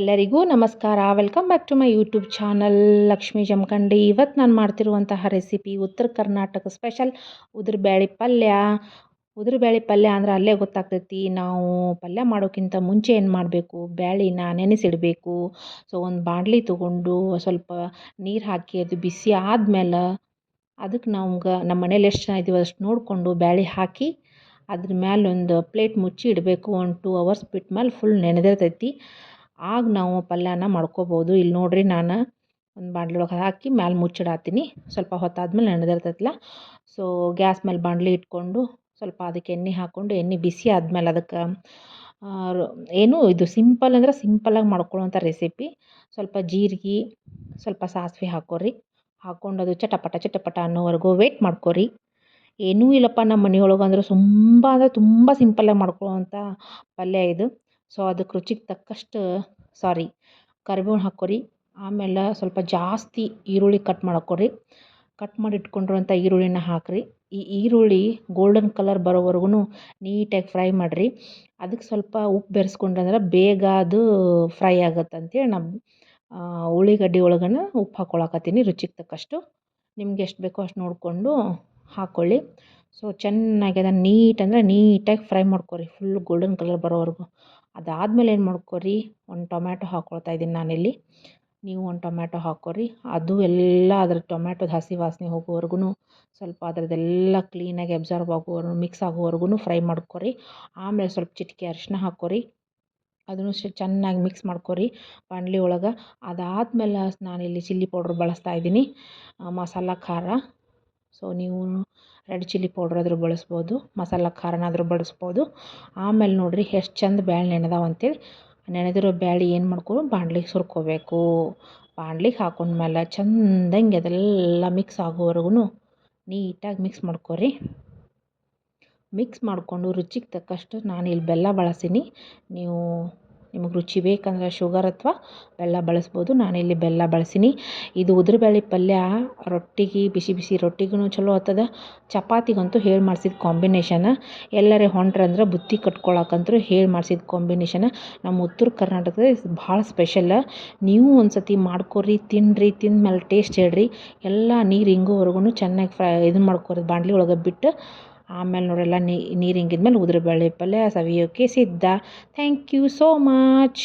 ಎಲ್ಲರಿಗೂ ನಮಸ್ಕಾರ. Welcome back to my YouTube channel Lakshmi Jamakhandi. ಇವತ್ತು ನಾನು ಮಾಡ್ತಿರುವಂತಹ ರೆಸಿಪಿ ಉತ್ತರ ಕರ್ನಾಟಕ ಸ್ಪೆಷಲ್ ಉದುರುಬೇಳೆ ಪಲ್ಯ. ಉದುರುಬೇಳೆ ಪಲ್ಯ ಅಂದ್ರೆ ಅಲ್ಲೇ ಗೊತ್ತಾಗ್ತೈತಿ. ನಾವು ಪಲ್ಯ ಮಾಡೋಕ್ಕಿಂತ ಮುಂಚೆ ಏನು ಮಾಡಬೇಕು? ಬ್ಯಾಳಿನ ನೆನೆಸಿಡಬೇಕು. ಸೊ ಒಂದು ಬಾಣಲಿ ತೊಗೊಂಡು ಸ್ವಲ್ಪ ನೀರು ಹಾಕಿ ಅದು ಬಿಸಿ ಆದಮೇಲೆ ಅದಕ್ಕೆ ನಮ್ಗೆ ನಮ್ಮ ಮನೇಲಿ ಎಷ್ಟು ಜನ ಇದೀವಿ ಅಷ್ಟು ನೋಡಿಕೊಂಡು ಬ್ಯಾಳಿ ಹಾಕಿ ಅದ್ರ ಮ್ಯಾಲೊಂದು ಪ್ಲೇಟ್ ಮುಚ್ಚಿ ಇಡಬೇಕು. ಒಂದು ಟೂ ಅವರ್ಸ್ ಬಿಟ್ಟ ಮೇಲೆ ಫುಲ್ ನೆನೆದಿರ್ತೈತಿ. ಆಗ ನಾವು ಪಲ್ಯನ ಮಾಡ್ಕೋಬೋದು. ಇಲ್ಲಿ ನೋಡಿರಿ ನಾನು ಒಂದು ಬಾಣಲೆ ಒಳಗೆ ಹಾಕಿ ಮ್ಯಾಲೆ ಮುಚ್ಚಿಡಾತೀನಿ. ಸ್ವಲ್ಪ ಹೊತ್ತಾದ್ಮೇಲೆ ನೆನೆದಿರ್ತೈತಲ್ಲ ಸೊ ಗ್ಯಾಸ್ ಮೇಲೆ ಬಾಂಡ್ಲಿ ಇಟ್ಕೊಂಡು ಸ್ವಲ್ಪ ಅದಕ್ಕೆ ಎಣ್ಣೆ ಹಾಕ್ಕೊಂಡು ಎಣ್ಣೆ ಬಿಸಿ ಆದಮೇಲೆ ಅದಕ್ಕೆ ಏನು ಇದು ಸಿಂಪಲ್ ಅಂದ್ರೆ ಸಿಂಪಲಾಗಿ ಮಾಡ್ಕೊಳ್ಳೋಂಥ ರೆಸಿಪಿ. ಸ್ವಲ್ಪ ಜೀರಿಗೆ, ಸ್ವಲ್ಪ ಸಾಸಿವೆ ಹಾಕೋರಿ. ಹಾಕ್ಕೊಂಡು ಅದು ಚಟಪಟ ಚಟಪಟ ಅನ್ನೋವರೆಗೂ ವೇಟ್ ಮಾಡ್ಕೊರಿ. ಏನೂ ಇಲ್ಲಪ್ಪ ನಮ್ಮ ಮನೆಯೊಳಗೆ ಅಂದ್ರೆ ತುಂಬ ಅಂದರೆ ತುಂಬ ಸಿಂಪಲ್ಲಾಗಿ ಮಾಡ್ಕೊಳ್ಳೋವಂಥ ಪಲ್ಯ ಇದು. ಸೊ ಅದಕ್ಕೆ ರುಚಿಗೆ ತಕ್ಕಷ್ಟು ಸಾರಿ ಕರಿಬೇವು ಹಾಕ್ಕೊರಿ ಆಮೇಲೆ ಸ್ವಲ್ಪ ಜಾಸ್ತಿ ಈರುಳ್ಳಿ ಕಟ್ ಮಾಡ್ಕೊರಿ ಕಟ್ ಮಾಡಿ ಇಟ್ಕೊಂಡಿರುವಂಥ ಈರುಳ್ಳಿನ ಹಾಕಿರಿ. ಈ ಈರುಳ್ಳಿ ಗೋಲ್ಡನ್ ಕಲರ್ ಬರೋವರೆಗೂ ನೀಟಾಗಿ ಫ್ರೈ ಮಾಡಿರಿ. ಅದಕ್ಕೆ ಸ್ವಲ್ಪ ಉಪ್ಪು ಬೆರೆಸ್ಕೊಂಡ್ರೆ ಬೇಗ ಅದು ಫ್ರೈ ಆಗುತ್ತೆ ಅಂತೇಳಿ ನಮ್ಮ ಉಳ್ಳಿಗಡ್ಡೆ ಒಳಗನ ಉಪ್ಪು ಹಾಕ್ಕೊಳಕತ್ತೀನಿ ರುಚಿಗೆ ತಕ್ಕಷ್ಟು. ನಿಮ್ಗೆ ಎಷ್ಟು ಬೇಕೋ ಅಷ್ಟು ನೋಡಿಕೊಂಡು ಹಾಕ್ಕೊಳ್ಳಿ ಸೊ ಚೆನ್ನಾಗಿ ಅದನ್ನು ನೀಟ್ ಅಂದರೆ ನೀಟಾಗಿ ಫ್ರೈ ಮಾಡ್ಕೊರಿ. ಫುಲ್ ಗೋಲ್ಡನ್ ಕಲರ್ ಬರೋವರೆಗೂ. ಅದಾದಮೇಲೆ ಏನು ಮಾಡ್ಕೊರಿ? ಒಂದು ಟೊಮ್ಯಾಟೊ ಹಾಕ್ಕೊಳ್ತಾ ಇದ್ದೀನಿ ನಾನಿಲ್ಲಿ. ನೀವು ಒಂದು ಟೊಮ್ಯಾಟೊ ಹಾಕ್ಕೊರಿ ಅದು ಎಲ್ಲ ಅದ್ರ ಟೊಮ್ಯಾಟೊದ ಹಸಿ ವಾಸನೆ ಹೋಗೋವರೆಗೂ ಸ್ವಲ್ಪ ಅದರದ್ದೆಲ್ಲ ಕ್ಲೀನಾಗಿ ಅಬ್ಸರ್ವ್ ಆಗೋವರೆಗೂ ಮಿಕ್ಸ್ ಆಗೋವರೆಗೂ ಫ್ರೈ ಮಾಡ್ಕೊರಿ. ಆಮೇಲೆ ಸ್ವಲ್ಪ ಚಿಟಿಕೆ ಅರಿಶಿನ ಹಾಕ್ಕೊರಿ ಅದನ್ನು ಚೆನ್ನಾಗಿ ಮಿಕ್ಸ್ ಮಾಡ್ಕೊರಿ ಬಾಣಲಿ ಒಳಗೆ. ಅದಾದಮೇಲೆ ನಾನಿಲ್ಲಿ ಚಿಲ್ಲಿ ಪೌಡ್ರ್ ಬಳಸ್ತಾ ಇದ್ದೀನಿ ಮಸಾಲ ಖಾರ. ಸೊ ನೀವು ರೆಡ್ ಚಿಲ್ಲಿ ಪೌಡ್ರ್ ಆದರೂ ಬಳಸ್ಬೋದು, ಮಸಾಲ ಖಾರನಾದರೂ ಬಳಸ್ಬೋದು. ಆಮೇಲೆ ನೋಡಿರಿ ಎಷ್ಟು ಚಂದ ಬ್ಯಾಳೆ ನೆನೆದಾವ ಅಂತೇಳಿ ನೆನೆದಿರೋ ಬ್ಯಾಳೆ ಏನು ಮಾಡ್ಕೊಂಡು, ಬಾಣ್ಲಿಗೆ ಸುರ್ಕೋಬೇಕು. ಬಾಣ್ಲಿಗೆ ಹಾಕೊಂಡ್ಮೇಲೆ ಚಂದಂಗೆ ಅದೆಲ್ಲ ಮಿಕ್ಸ್ ಆಗೋವರೆಗೂ ನೀಟಾಗಿ ಮಿಕ್ಸ್ ಮಾಡ್ಕೊರಿ. ಮಿಕ್ಸ್ ಮಾಡಿಕೊಂಡು ರುಚಿಗೆ ತಕ್ಕಷ್ಟು ನಾನು ಇಲ್ಲಿ ಬೆಲ್ಲ ಬಳಸೀನಿ. ನೀವು ನಿಮಗೆ ರುಚಿ ಬೇಕಂದ್ರೆ ಶುಗರ್ ಅಥವಾ ಬೆಲ್ಲ ಬಳಸ್ಬೋದು. ನಾನಿಲ್ಲಿ ಬೆಲ್ಲ ಬಳಸೀನಿ. ಇದು ಉದುರುಬೇಳೆ ಪಲ್ಯ, ರೊಟ್ಟಿಗೆ, ಬಿಸಿ ಬಿಸಿ ರೊಟ್ಟಿಗೂ ಚಲೋ ಆಗ್ತದ. ಚಪಾತಿಗಂತೂ ಹೇಳಿ ಮಾಡ್ಸಿದ ಕಾಂಬಿನೇಷನ್. ಎಲ್ಲರೇ ಹೊಂಟ್ರಂದ್ರೆ ಬುತ್ತಿ ಕಟ್ಕೊಳಕ್ಕಂತೂ ಹೇಳಿ ಮಾಡ್ಸಿದ ಕಾಂಬಿನೇಷನ್. ನಮ್ಮ ಉತ್ತರ ಕರ್ನಾಟಕದ ಭಾಳ ಸ್ಪೆಷಲ್. ನೀವು ಒಂದು ಸತಿ ಮಾಡ್ಕೊರಿ ತಿನ್ನಿರಿ ತಿಂದ್ಮೇಲೆ ಟೇಸ್ಟ್ ಹೇಳ್ರಿ. ಎಲ್ಲ ನೀರು ಹಿಂಗೋವರೆಗೂ ಚೆನ್ನಾಗಿ ಫ್ರೈ ಇದು ಮಾಡ್ಕೊರಿ ಬಾಂಡ್ಲಿ ಒಳಗೆ ಬಿಟ್ಟು ಆಮೇಲೆ ನೋಡೆಲ್ಲ ನೀರು ಹಿಂಗಿದ್ಮೇಲೆ ಉದುರುಬೇಳೆ ಪಲ್ಯ ಸವಿಯೋಕ್ಕೆ ಸಿದ್ಧ. Thank you so much